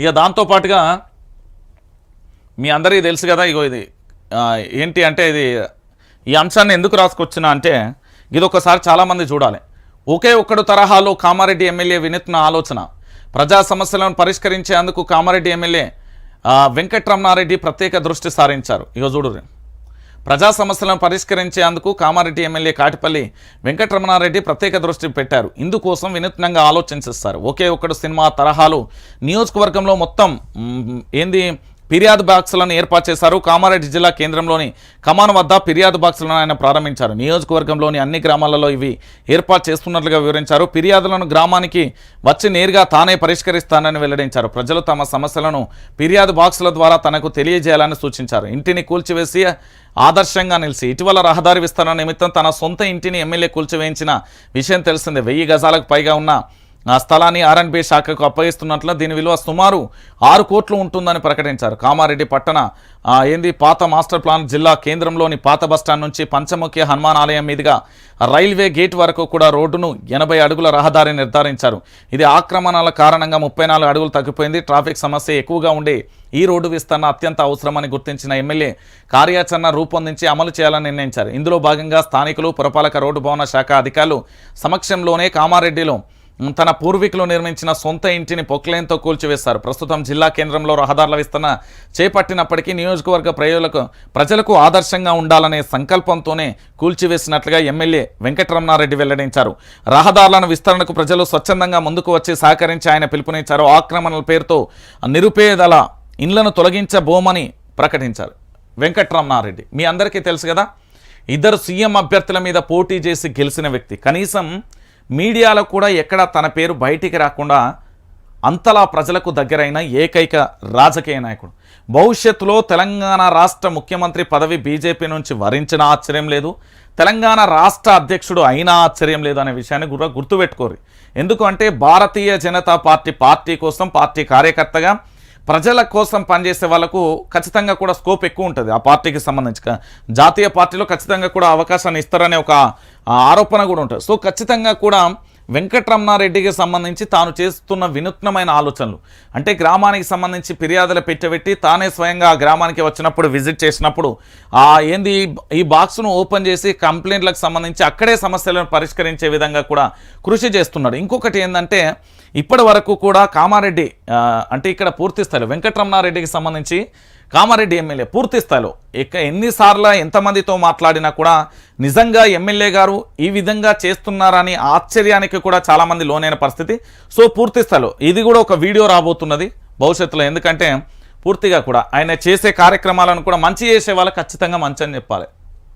ఇక దాంతోపాటుగా మీ అందరికీ తెలుసు కదా ఇగో ఇది ఏంటి అంటే ఇది ఈ అంశాన్ని ఎందుకు రాసుకొచ్చినా అంటే ఇది ఒకసారి చాలామంది చూడాలి. ఒకే ఒక్కడు తరహాలో కామారెడ్డి ఎమ్మెల్యే వినూత్న ఆలోచన. ప్రజా సమస్యలను పరిష్కరించేందుకు కామారెడ్డి ఎమ్మెల్యే వెంకట్రమణారెడ్డి ప్రత్యేక దృష్టి సారించారు. ఇగో చూడు ప్రజా సమస్యలను పరిష్కరించేందుకు కామారెడ్డి ఎమ్మెల్యే కాటిపల్లి వెంకటరమణారెడ్డి ప్రత్యేక దృష్టి పెట్టారు. ఇందుకోసం వినూత్నంగా ఆలోచించిస్తారు ఒకే ఒక్కడు సినిమా తరహాలు నియోజకవర్గంలో మొత్తం ఏంది ఫిర్యాదు బాక్సులను ఏర్పాటు చేశారు. కామారెడ్డి జిల్లా కేంద్రంలోని కమాన్ వద్ద ఫిర్యాదు బాక్సులను ఆయన ప్రారంభించారు. నియోజకవర్గంలోని అన్ని గ్రామాలలో ఇవి ఏర్పాటు చేస్తున్నట్లుగా వివరించారు. ఫిర్యాదులను గ్రామానికి వచ్చి నేరుగా తానే పరిష్కరిస్తానని వెల్లడించారు. ప్రజలు తమ సమస్యలను ఫిర్యాదు బాక్సుల ద్వారా తనకు తెలియజేయాలని సూచించారు. ఇంటిని కూల్చివేసి ఆదర్శంగా నిలిచి ఇటీవల రహదారి విస్తరణ నిమిత్తం తన సొంత ఇంటిని ఎమ్మెల్యే కూల్చివేయించిన విషయం తెలిసిందే. వెయ్యి గజాలకు పైగా ఉన్న ఆ స్థలాన్ని ఆర్ఎండ్బి శాఖకు అప్పగిస్తున్నట్లు దీని విలువ సుమారు ఆరు కోట్లు ఉంటుందని ప్రకటించారు. కామారెడ్డి పట్టణ ఏంది పాత మాస్టర్ ప్లాన్ జిల్లా కేంద్రంలోని పాత బస్టాండ్ నుంచి పంచముఖి హనుమాన్ ఆలయం మీదుగా రైల్వే గేట్ వరకు కూడా రోడ్డును ఎనభై అడుగుల రహదారి నిర్ధారించారు. ఇది ఆక్రమణల కారణంగా ముప్పై నాలుగు అడుగులు తగ్గిపోయింది. ట్రాఫిక్ సమస్య ఎక్కువగా ఉండే ఈ రోడ్డు విస్తరణ అత్యంత అవసరమని గుర్తించిన ఎమ్మెల్యే కార్యాచరణ రూపొందించి అమలు చేయాలని నిర్ణయించారు. ఇందులో భాగంగా స్థానికులు పురపాలక రోడ్డు భవన శాఖ అధికారులు సమక్షంలోనే కామారెడ్డిలో తన పూర్వీకులు నిర్మించిన సొంత ఇంటిని పొక్లేన్తో కూల్చివేశారు. ప్రస్తుతం జిల్లా కేంద్రంలో రహదారుల విస్తరణ చేపట్టినప్పటికీ నియోజకవర్గ ప్రజలకు ప్రజలకు ఆదర్శంగా ఉండాలనే సంకల్పంతోనే కూల్చివేసినట్లుగా ఎమ్మెల్యే వెంకటరమణారెడ్డి వెల్లడించారు. రహదారులను విస్తరణకు ప్రజలు స్వచ్ఛందంగా ముందుకు వచ్చి సహకరించి ఆయన పిలుపునిచ్చారు. ఆక్రమణల పేరుతో నిరుపేదల ఇండ్లను తొలగించబోమని ప్రకటించారు. వెంకటరమణారెడ్డి మీ అందరికీ తెలుసు కదా ఇద్దరు సీఎం అభ్యర్థుల మీద పోటీ చేసి గెలిచిన వ్యక్తి. కనీసం మీడియాలో కూడా ఎక్కడా తన పేరు బయటికి రాకుండా అంతలా ప్రజలకు దగ్గరైన ఏకైక రాజకీయ నాయకుడు. భవిష్యత్తులో తెలంగాణ రాష్ట్ర ముఖ్యమంత్రి పదవి బీజేపీ నుంచి వరించిన ఆశ్చర్యం లేదు. తెలంగాణ రాష్ట్ర అధ్యక్షుడు అయినా ఆశ్చర్యం లేదు అనే విషయాన్ని గుర్తు గుర్తుపెట్టుకోరు. ఎందుకంటే భారతీయ జనతా పార్టీ పార్టీ కోసం పార్టీ కార్యకర్తగా ప్రజల కోసం పనిచేసే వాళ్ళకు ఖచ్చితంగా కూడా స్కోప్ ఎక్కువ ఉంటుంది. ఆ పార్టీకి సంబంధించి జాతీయ పార్టీలో ఖచ్చితంగా కూడా అవకాశాన్ని ఇస్తారనే ఒక ఆరోపణ కూడా ఉంటుంది. సో ఖచ్చితంగా కూడా వెంకటరమణారెడ్డికి సంబంధించి తాను చేస్తున్న వినూత్నమైన ఆలోచనలు. అంటే గ్రామానికి సంబంధించి ఫిర్యాదులు పెట్టబెట్టి తానే స్వయంగా ఆ గ్రామానికి వచ్చినప్పుడు విజిట్ చేసినప్పుడు ఆ ఏంది ఈ బాక్స్ను ఓపెన్ చేసి కంప్లైంట్లకు సంబంధించి అక్కడే సమస్యలను పరిష్కరించే విధంగా కూడా కృషి చేస్తున్నాడు. ఇంకొకటి ఏంటంటే ఇప్పటి వరకు కూడా కామారెడ్డి అంటే ఇక్కడ పూర్తి స్థాయిలో వెంకటరమణారెడ్డికి సంబంధించి కామారెడ్డి ఎమ్మెల్యే పూర్తి స్థాయిలో. ఇక ఎన్నిసార్లు ఎంతమందితో మాట్లాడినా కూడా నిజంగా ఎమ్మెల్యే గారు ఈ విధంగా చేస్తున్నారని ఆశ్చర్యానికి కూడా చాలామంది లోనైన పరిస్థితి. సో పూర్తి స్థాయిలో ఇది కూడా ఒక వీడియో రాబోతున్నది భవిష్యత్తులో. ఎందుకంటే పూర్తిగా కూడా ఆయన చేసే కార్యక్రమాలను కూడా మంచి చేసే వాళ్ళు ఖచ్చితంగా మంచి అని చెప్పాలి.